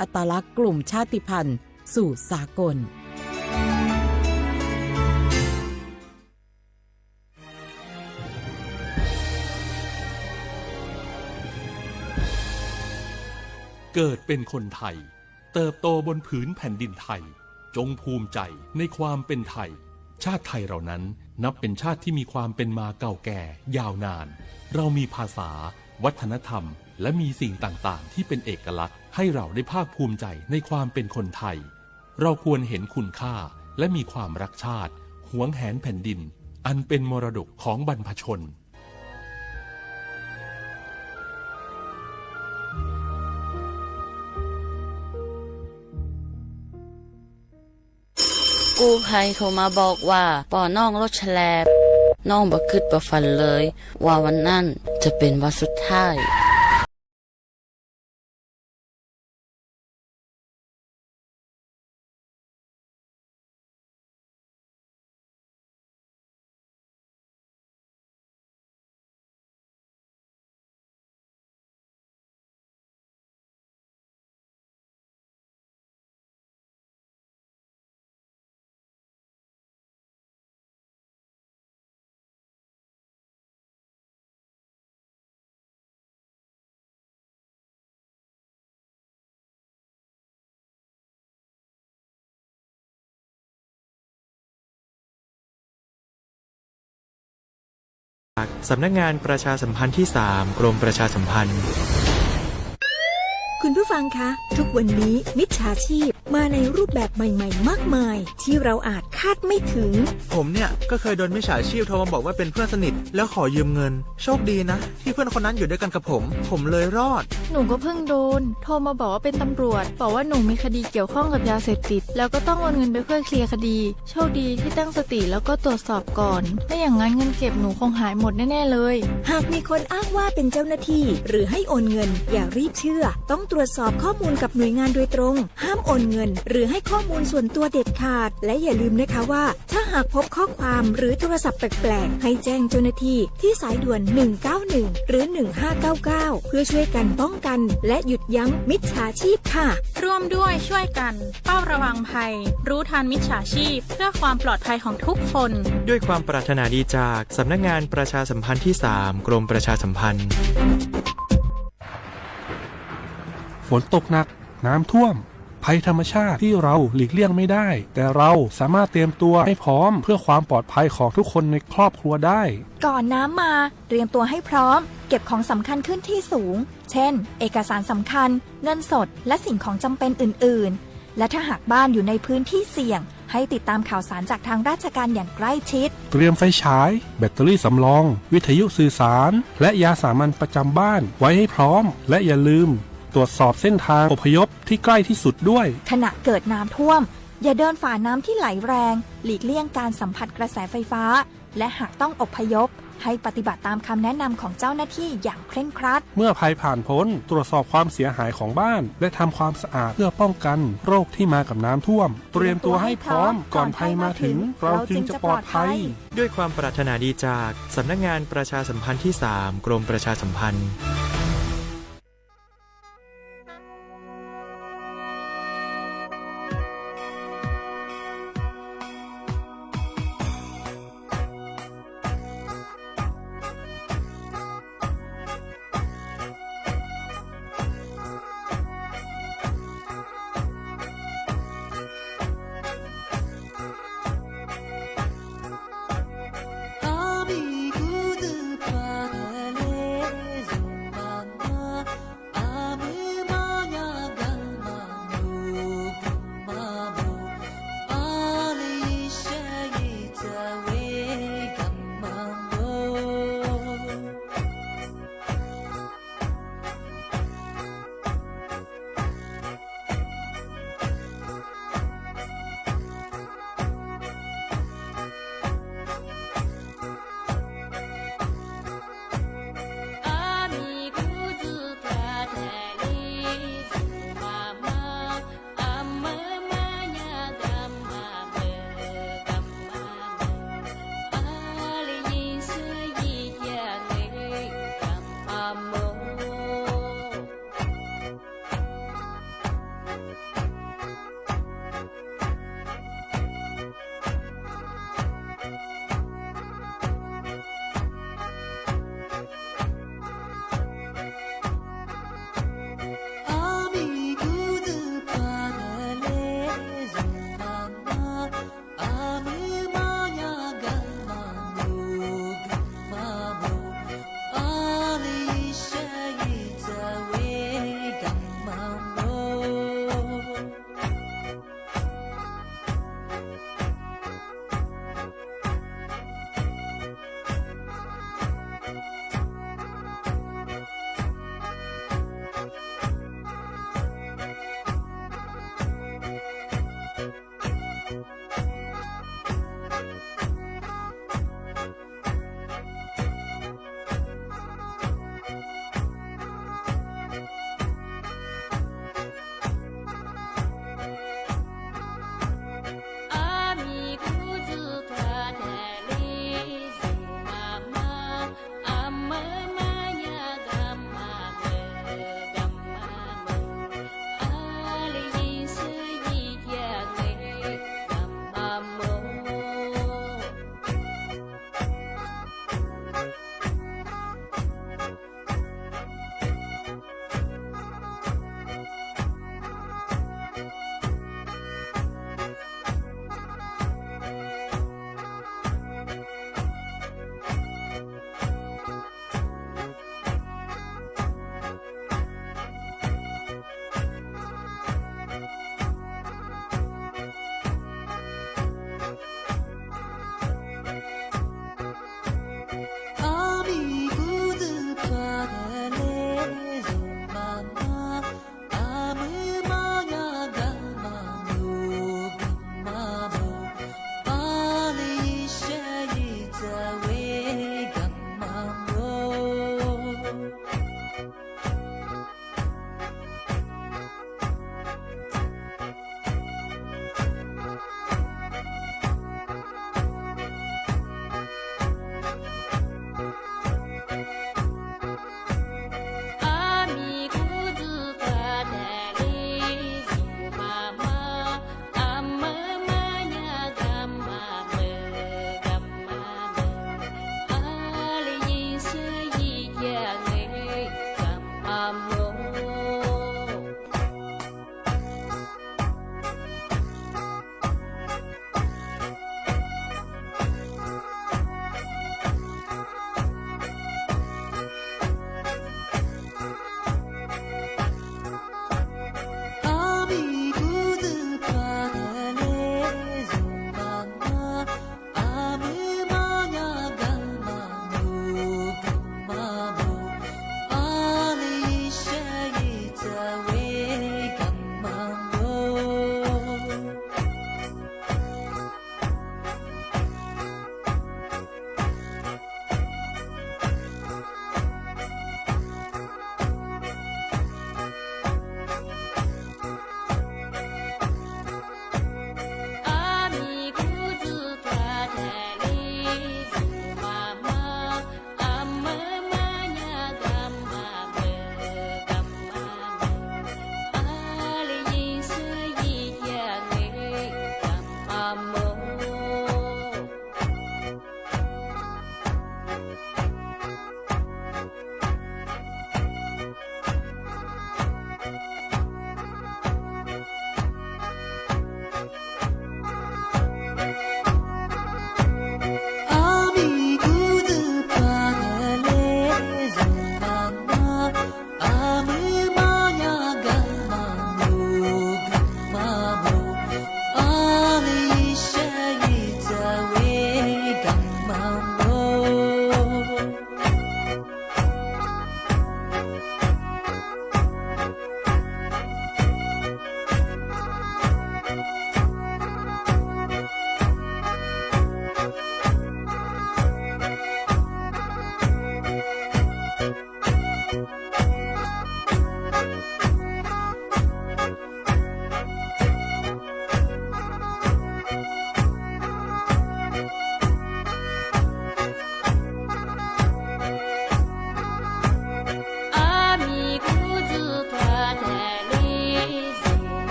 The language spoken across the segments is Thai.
อัตลักษณ์กลุ่มชาติพันธุ์สู่สากล เกิดเป็นคนไทย เติบโตบนผืนแผ่นดินไทย จงภูมิใจในความเป็นไทย ชาติไทยเรานั้นนับเป็นชาติที่มีความเป็นมาเก่าแก่ ยาวนาน เรามีภาษา วัฒนธรรม และมีสิ่งต่างๆ ที่เป็นเอกลักษณ์ให้เราได้ภาคภูมิใจในความเป็นคนไทย เราควรเห็นคุณค่าและมีความรักชาติ หวงแหนแผ่นดิน อันเป็นมรดกของบรรพชน กู้ภัยโทรมาบอกว่าปอน้องรถแฉลบน้องบ่คิดบ่ฝันเลย ว่าวันนั้นจะเป็นวันสุดท้าย สำนักงานประชาสัมพันธ์ที่ 3 กรมประชาสัมพันธ์ คุณผู้ฟังคะ ทุกวันนี้มิจฉาชีพมาในรูปแบบใหม่ ๆ มากมาย ที่เราอาจคาดไม่ถึง ผมเนี่ย ก็เคยโดนมิจฉาชีพโทรมาบอกว่าเป็นเพื่อนสนิท แล้วขอยืมเงิน โชคดีนะ ที่เพื่อนคนนั้นอยู่ด้วยกันกับผม ผมเลยรอด หนูก็เพิ่งโดน โทรมาบอกว่าเป็นตำรวจ บอกว่าหนูมีคดีเกี่ยวข้องกับยาเสพติด แล้วก็ต้องโอนเงินไปเพื่อเคลียร์คดี โชคดีที่ตั้งสติแล้วก็ตรวจสอบก่อนไม่อย่างนั้นเงินเก็บหนูคงหายหมดแน่ๆเลย หากมีคนอ้างว่าเป็นเจ้าหน้าที่ หรือให้โอนเงิน อย่ารีบเชื่อ ต้องตรวจสอบข้อมูลกับหน่วยงานโดยตรง ห้ามโอนเงิน หรือให้ข้อมูลส่วนตัวเด็ดขาด และอย่าลืมนะคะว่า ถ้าหากพบข้อความหรือโทรศัพท์แปลกๆ ให้แจ้งเจ้าหน้าที่ที่สายด่วน 191 หรือ 1599 เพื่อช่วยกันป้องกัน และหยุดยั้งมิจฉาชีพค่ะ ร่วมด้วยช่วยกันเฝ้าระวังภัย รู้ทันมิจฉาชีพ เพื่อความปลอดภัยของทุกคน ด้วยความปรารถนาดีจากสำนักงานประชาสัมพันธ์ที่ 3 กรมประชาสัมพันธ์ ฝนตกหนัก น้ำท่วม ภัยธรรมชาติที่เราหลีกเลี่ยงไม่ได้ แต่เราสามารถเตรียมตัวให้พร้อม เพื่อความปลอดภัยของทุกคนในครอบครัวได้ ก่อนน้ำมา เตรียมตัวให้พร้อม เก็บของสำคัญขึ้นที่สูง เช่น เอกสารสำคัญ เงินสด และสิ่งของจำเป็นอื่น ๆ และถ้าหากบ้านอยู่ในพื้นที่เสี่ยงให้ติดตามข่าวสารจากทางราชการอย่างใกล้ชิด เตรียมไฟฉาย แบตเตอรี่สำรอง วิทยุสื่อสาร และยาสามัญประจำบ้านไว้ให้พร้อม และอย่าลืม ตรวจสอบเส้นทางอพยพที่ใกล้ที่สุดด้วย ขณะเกิดน้ำท่วม อย่าเดินฝ่าน้ำที่ไหลแรง หลีกเลี่ยงการสัมผัสกระแสไฟฟ้า และหากต้องอพยพ ให้ปฏิบัติตามคำแนะนำของเจ้าหน้าที่อย่างเคร่งครัด เมื่อภัยผ่านพ้น ตรวจสอบความเสียหายของบ้าน และทำความสะอาดเพื่อป้องกันโรคที่มากับน้ำท่วม เตรียมตัวให้พร้อมก่อนภัยมาถึง เราจึงจะปลอดภัย ด้วยความปรารถนาดีจากสำนักงานประชาสัมพันธ์ที่ 3 กรมประชาสัมพันธ์「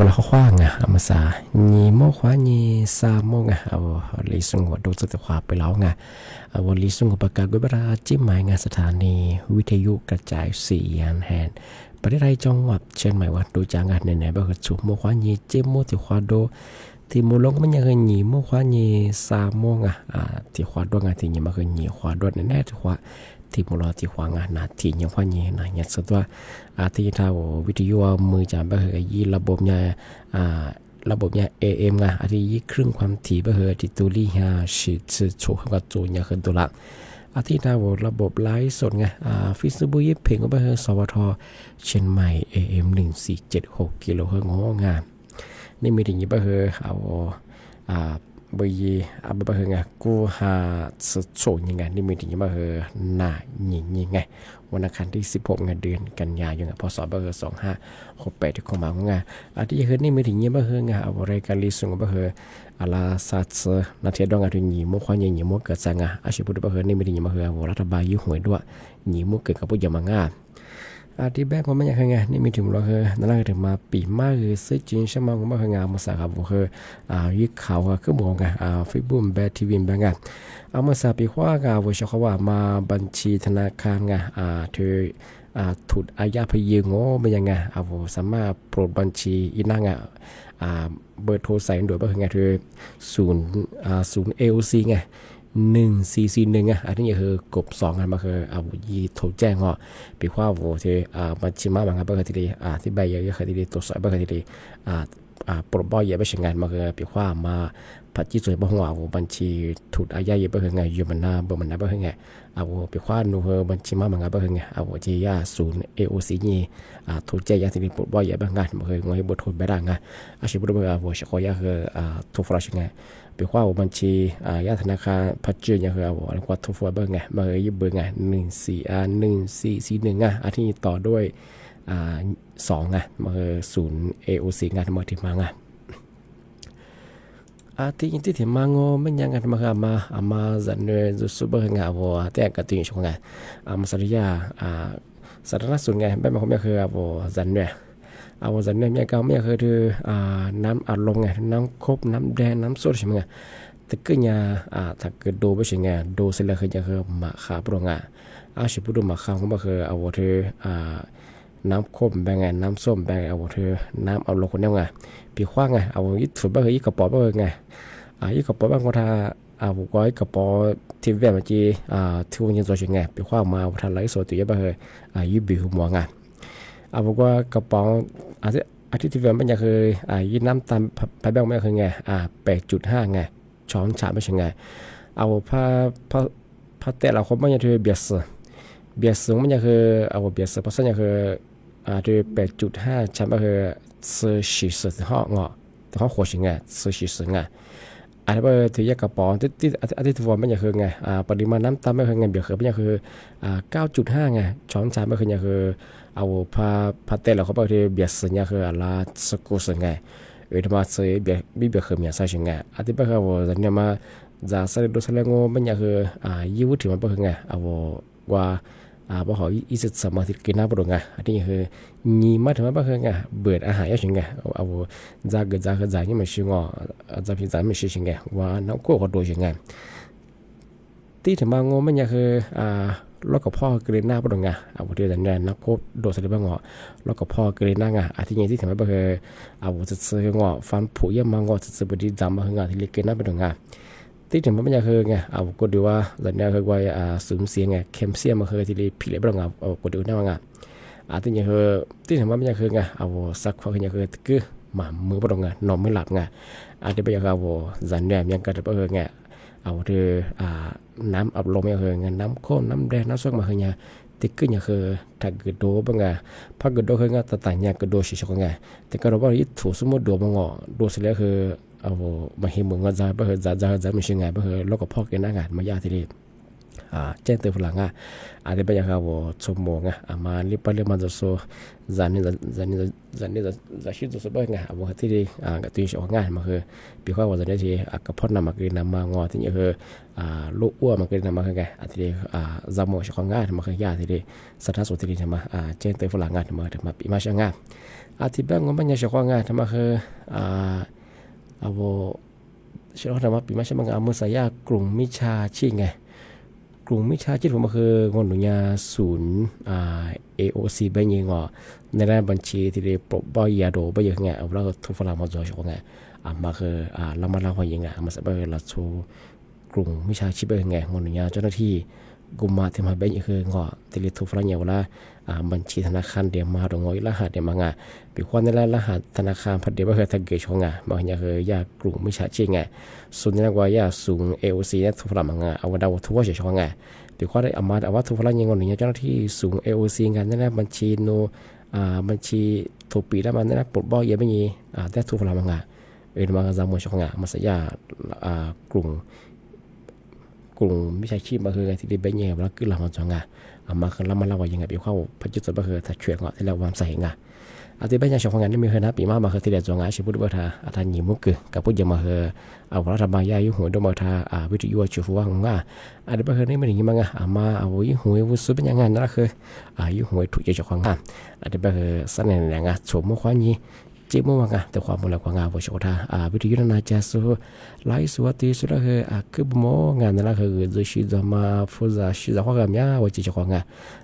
วามเวลาเขาคว้างอะอามาซานีโมคว้านีซาโมงอะเอาลิสงวดูสุดความไปแล้วไงเอาลิสงวประกาศกุบราจิ้มหมายงานสถานีวิทยุกระจายเสียงแหนประเทศไทยจังหวัดเชียงใหม่วัดดูจางานไหนๆบ้างชุบโมคว้านีจิ้มโมติควา ที่มูลที่ขวางานนาทีอย่างว่านี้นะเนี่ยสุดว่าอาทิตย์ท้าววิทยุมือจามไปเหยยี่ระบบเนี่ยระบบเนี่อ็มไงอาทิตย์ยี่ครึ่งความถี่เไปเหที่ตุลีฮาสิดโชว์กับจูเนี่ยคือตัวหลัะอาทิตย์ท้าวระบบไลฟ์สดไงฟิสบุยเพลงก็ไปเหยสวทเชียงใหม่งสี่เจ็ดหกกิโลเฮิร์ตงงานนี่มีถึงยี่ไปเหยเอาอ่า บยีอาบะเฮงะกูหาสโฉยังไงนี่มีถึงยี่ปะเฮอหน้าหญิงยังไงวันอังคารที่ 16งเดือนกันยายนพศบะเฮอ2568ที่เข้ามาของงานอาทิตย์เฮอนี่มีถึงยี่ปะเฮงะเอารายการลิสุงบะเฮออาลาสัตส์นาเทียดองอาทุนยีมุควานยียีมุขเกิดสังะอาชิบุตบะเฮอนี่มีถึงยี่ปะเฮอวรัฐบาลยุ่งหวยด้วยยีมุขเกิดกับปุยมังงา อาที่แบกมันไม่อยากไงนี่มีถึงเราเฮนั่นแหละถึงมาปีมากคือซื้อจริงใช่ไหมผมมาเงามาสักครับผมเฮอ่ายึดเขาคือบอกไงอ่าฟิบุมแบทีวีแบงก์เอามาสักปีว่าไงผมชอบว่ามาบัญชีธนาคารไงอ่าเธออ่าถูกอาญาพยืงโง่เป็นยังไงอ่าผมสามารถโปรดบัญชีอีนั่งอะอ่าเบอร์โทรใส่โดยว่าไงเธอศูนย์อ่าศูนย์เอลซีไง หนึ่งสี่สี่หนึ่งอะอันนี้คือกบสองกันมาคืออาวุยีโทรแจ้งเหรอปีว่าวัวทีอ่ามาชิมาบังคับบางทีอ่าที่ใบเยอะๆคือทีตัวสอบบางทีอ่าอ่าปลดบ่อยเยอะไปเช่นงานมาคือปีว่ามา ปัจจุบันบ่หัววับัญชีถูกอาญาเยอะไปคือไงอยู่มันน้าบ่มันนาไปคือไงอาวุปีว่านูเฮบัญชีมาบางครับไปคือไงอาวุจียาศูนย์เอโอซีนี่อ่าถูกแจ้งยาที่ปลดบ่อยเยอะบางงานมาคืองวยบทโทษไปได้ไงอาชีพบุรุษอาวุชขอยาคืออ่าถูกฟลัชไงไปีว่าบัญชีอ่ายาธนาคารพัชเจอร์ยังคือเอาแล้วก็ทุกฟัวเบอร์ไงมาเคยเบอร์ไงหนึ่งสี่อ่าหนึ่งสี่สี่หนึ่งอะอาที่ต่อด้วยอ่าสองอะมาศูนย์เอโอซีงานมาที่มาไงาน ที่ถึงมาโง่ไม่ยังกันมาค่ะมาอามาจันเนอร์ซูเปอร์ไงวัวแต่กระตุ้งชงไงอามาสริยาอ่าสาธารณสุขไงแบบมาผมยังคือเอาจันเนอร์เอาสันเนี่ยมีการไม่เคยถืออ่าน้ำอัดลมไงน้ำคบน้ำแดงน้ำสดใช่ไหมไงแต่ก็เนี่ยอ่าถ้าเกิดดูไปใช่ไงดูเสร็จแล้วคือจะคือมาขาปรงอะอาชิบุดูมาข้าวก็คืออาถืออ่าน้ำคบแบงไงน้ำส้มแบงไงไงเอาบ้างยึดกระป๋อบ้างไงอ่าระป๋อบ้างก็ถ้าอ่าบุกไว้กรมาจีอ่าที่วันยังตัวไง ปีขว้างมาทานไหลสดตัวเยอะบ้างเลยอ่ายึดบิวหัวไงอาบอกว่ากระป๋องอาทิตย์อาทิตย์ที่เวียนมันจะเคยอ่ายีน้ำตามไปแบงไม่เคยไงอ่าแปดจุดห้าไงช้อนชาไม่ใช่ไงเอาผ้าผ้าผ้าเตะเราครบมันจะคือเบียร์สเบียร์สมันจะคือเอาเบียร์สเพราะฉะนั้นคืออ่าคือแปดจุดห้าชาไม่คือ สี่สิบสี่ห้องอะแต่ห้องหัวใช่ไงสี่สิสไงอันนี้เป็นถือยากระป๋องที่ที่อาทิตย์ที่วันมันจะคือไงอ่าปริมาณน้ำตาไม่เคยไงเบียร์คือไมันจะคืออ่าเก้าจุดห้าไงช้อนชาไม่เคยจะคือเอาพาพาเต了เขาบอกที่เบียสเนี่ยคืออะไรสกุลไงเออทำไมเสียเบียบีเบียคือเนี่ยใช่ไงอาทิตย์ไปเขาบอกจะเนี่ยมาจะสร้างดูสร้างงมันเนี่ยคืออ่ายี่วุฒิมันเป็นไงเอาว่า อ่าบ่หออีสิสมาธิกินน้ำปรุงไงอันนี้คือยี่มาถึงมันเป็นไงเบื่ออาหารยังไงเอาจะก็จะก็จะยังไม่ชิงอะจะพิจาไม่ชิงไงว่าน้อกก็ดูยังไงที่ถึงมางงมันเนี่ยคืออ่าล้วก็พ่อเกรนหน้าปดงอะเอาเดียวแต่เนี่ยนักโคดโดดสลิบังอะแล้วก็พ่อเกรนหน้างอะอาทิตย์นี้ที่ทำให้บ่เคยเอาจะซื้องอฟันผุยมังงอจะซื้อบดีจำมาหงาที่เล็กเกรนหน้าปดงอะ ที่ถึงมันไม่อยากเคยไงเอาก็ดูว่าแต่เนี่ยเคยว่าอ่าสูญเสียไงเคมเซียมมาเคยที่เล็กผิดเลยปดงอะเอาก็ดูหน้ามังอะอาทิตย์นี้เคยที่ถึงมันไม่อยากเคยไงเอาสักพักอยากเคยคือหมามือปดงอะนอนไม่หลับไงอาทิตย์ไปอยากเอาจันเนี่ยยังกระเบิดไงเอาเธออ่าน้ำอับลมอย่างเฮงน้ำข้นน้ำแดงน้ำส้มมาเฮงเนี่ยติกึ่งอย่างเฮถ้าเกิดโดบังอะพักเกิดโดเฮงอะแต่ต่างอย่างเกิดโดชิชกงอะแต่ก็เราว่าอีถูสมมติโดบังอะโดเสร็จแล้วคือ เอามาเฮมุงก็จะไปเหอจะจะจะไม่ใช่ไงไปเหอแล้วก็พ่อกเกินอากาศมายาที่รีบเจ้งเตือนฝรั่งอะอาจจะไปยังเขาชมโมงอะอามาลิปเรื่องมันจะโซจานี่จานี่จานี่จะจะชิดจะสบายไงอะวันที่ดีอ่าก็ตีชอง่านมาคือปีข้าววันนี้ที่อะกระพอนนำมากินนำมางอที่นี่คืออ่าลูกอ้วนมากินนำมาคือไงอาที่ดีอ่าจำโมชอง่ายมาคือยาที่ดีสัตว์สุที่ดีใช่ไหมอ่าเจ้งเตือนฝรั่งอะมาถึงมาปีมาช่างงานอาที่บ้านก็มันยังชอง่ายทำมาคืออ่า ชื่อธรรมะปีมาชมังอามือสายากลุ่มมิชาชีไงกลุ่มมิชาชีพผมก็คืองอนหนุญาศูนย์อ่า AOC เบงยิงอในด้านบัญชีที่ได้ปรบบอยาโดไปยังไงเอาแล้วก็ทุกฝรั่งมาจอยชงไงอ่ามาคืออ่าเรามาเล่าว่ายังไงมาสับเบอร์ละชูกลุ่มมิชาชีพเป็นไงงอนหนุญาเจ้าหน้าที่ กุมมาที่มาเบงคืองอที่เรียกทุกฝรั่งเยวลาอ่าบัญชีธนาคารเดียมาดงอยรหัสเดียมางาปีควันในรหัสธนาคารพัดเดียบเคยทักเกชงไงมาเนี่ยคือยยากลุ่มมิชาชีพไงส่วนนี้ก็ยาสูง AOC เนี่ยทุกฝรั่งมางาเอาดาวทั่วเฉยชงไงปีข้อได้อามาแต่ว่าทุกพลังยังงอนอย่างเจ้าหน้าที่สูง AOC กันนั่นแหละบัญชีโนอ่าบัญชีถูกปีแล้วมันนั่นแหละปลดบ่อยยังไม่มีอ่าแต่ทุกพลังมังงะเอ็นมังจามวยชงงมาสยาอ่ากลุ่ม กลุ่มมิชาชีพมาคือไงที่ดีเบเงียบแล้วคือเราจองอะเอามาคือเรามาเล่าว่ายังไงไปเข้าพัจจุรมาคือถัดเฉียเงาะที่เราวางใส่เงาอาทิตย์เป็นยังชาวงานนี่มีเฮนะปีมามาคือที่เด็ดจงงานชีพบุตรบัตรอาทานยิมุกกับพุทธยมาเฮเอาพระธรรมายายุหัวดมบัตรอาวิทยุวชูฟัวงงาอาทิตย์เป็นคืนี่ไม่ถึย่งนี้มั้งอะอามาเอาวิหัววุสุเป็นยังงานนั่ะคืออายุหัวถูกใจชาวงานอาทิตย์เป็นคืสนั่นแรงอะสวมมติว่านี้ คือทายากรุงอุตุนิยมวิทยาไงมีตัวพวกกุญิสุอ่าติงสุไม่ใช่ไงเอาพันเหนือไม่คือบางพื้นที่ไงที่ก็ตัวบอกคือคือมีหุ่นละห้าเยอะมือหันเลี้ยมาคือจัวไงอันบ้าวชกเดียวจัวบ้าจ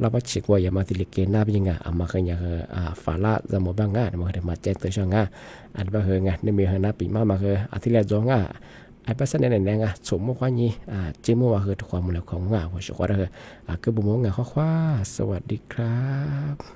เราไปชิกว่าอย่ามาติลิเกน่าเป็นยังไงอะมาเคยอย่างอ่าฝาละจะหมดบ้างงานมาคือมาแจ้งตัวช่างงานอันบ่เฮงะในมีเฮนะปีมามาคือาทิตย์แรกจงอะไอ้ภาษาเนี่ยเนี่ยงะสมมติว่านี้อ่าจิมว่าคือความมูลของงาว่าชกว่าเฮอะคือบุ๋มงาข้อควาสวัสดีครับ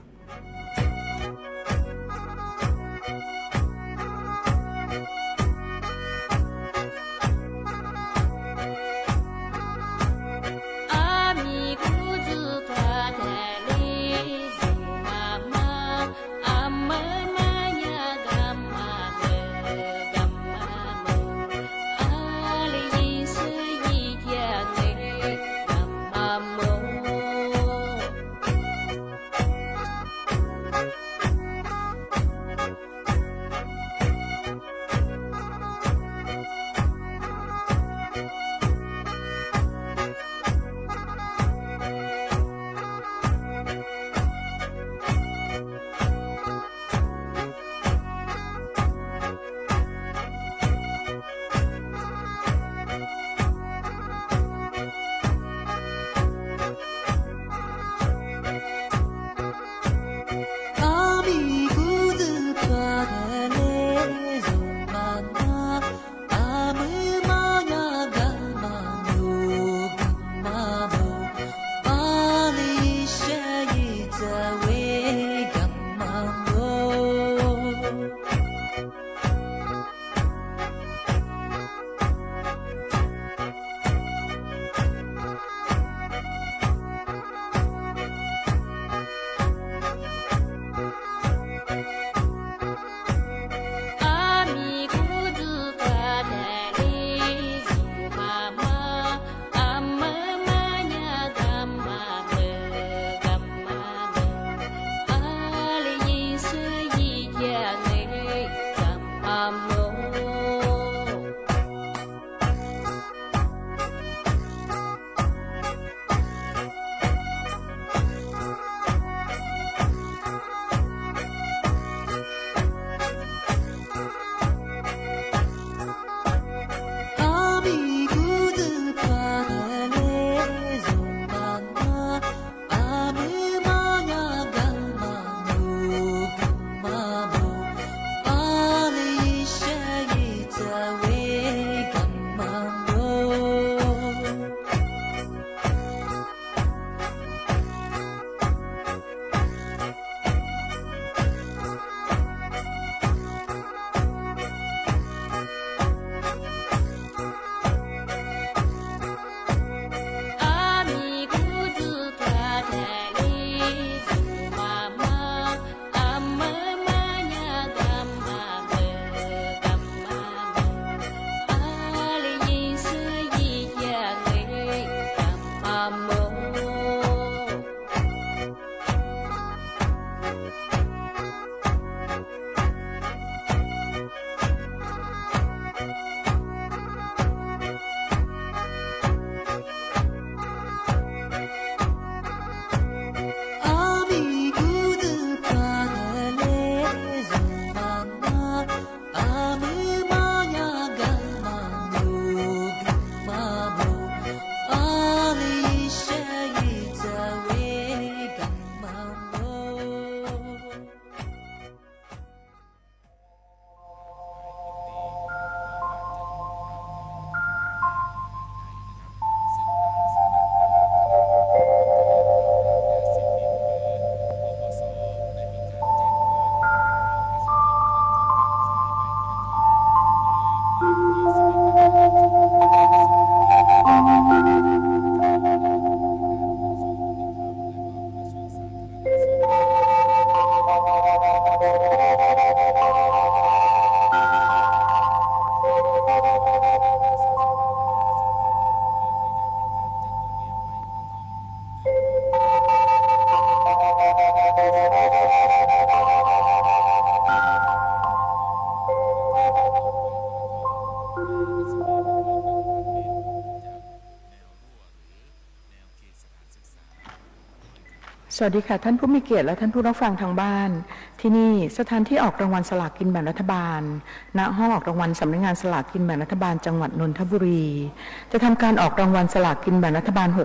สวัสดีค่ะ ท่านผู้มีเกียรติและท่านผู้รับฟังทางบ้าน ที่นี่สถานที่ออกรางวัลสลากกินแบ่งรัฐบาล ณห้องออกรางวัลสำนักงานสลากกินแบ่งรัฐบาลจังหวัดนนทบุรี จะทำการออกรางวัลสลากกินแบ่งรัฐบาล6